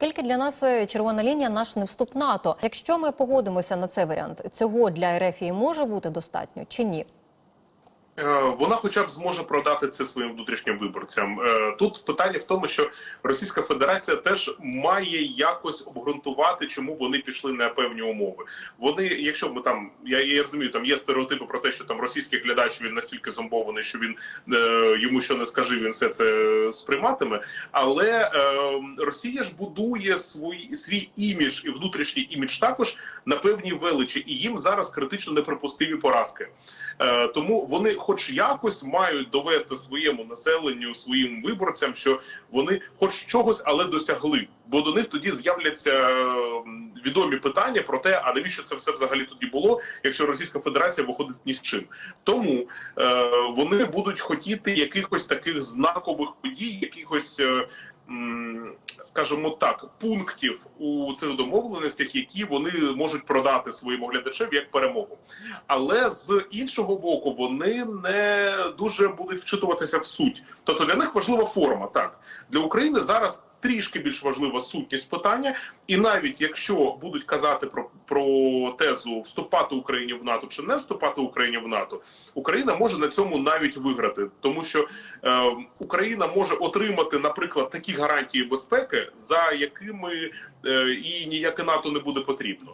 Скільки для нас е, червона лінія наш не вступ НАТО? Якщо ми погодимося на цей варіант, цього для Ерефії може бути достатньо чи ні? Е, Вона, хоча б зможе продати це своїм внутрішнім виборцям. Е, Тут питання в тому, що Російська Федерація теж має якось обґрунтувати, чому вони пішли на певні умови. Вони, якщо ми там, я, я розумію, там є стереотипи про те, що там російський глядач він настільки зомбований, що він е, йому що не скажи, він все це сприйматиме. Але Росія ж будує свій, свій імідж і внутрішній імідж також на певній величі, і їм зараз критично неприпустимі поразки. Тому вони, хоч якось, мають довести своєму населенню, своїм виборцям, що вони хоч чогось, але досягли. Бо до них тоді з'являться е, відомі питання про те, а навіщо це все взагалі тоді було, якщо Російська Федерація виходить ні з чим. Тому е, вони будуть хотіти якихось таких знакових подій, якихось. Е, Скажімо так, пунктів у цих домовленостях, які вони можуть продати своїм оглядачам як перемогу. Але з іншого боку, вони не дуже будуть вчитуватися в суть. Тобто для них важлива форма. Так для України зараз трішки більш важлива сутність питання, і навіть якщо будуть казати про, про тезу вступати Україні в НАТО чи не вступати Україні в НАТО, Україна може на цьому навіть виграти, тому що е, Україна може отримати, наприклад, такі гарантії безпеки, за якими е, і ніяке НАТО не буде потрібно.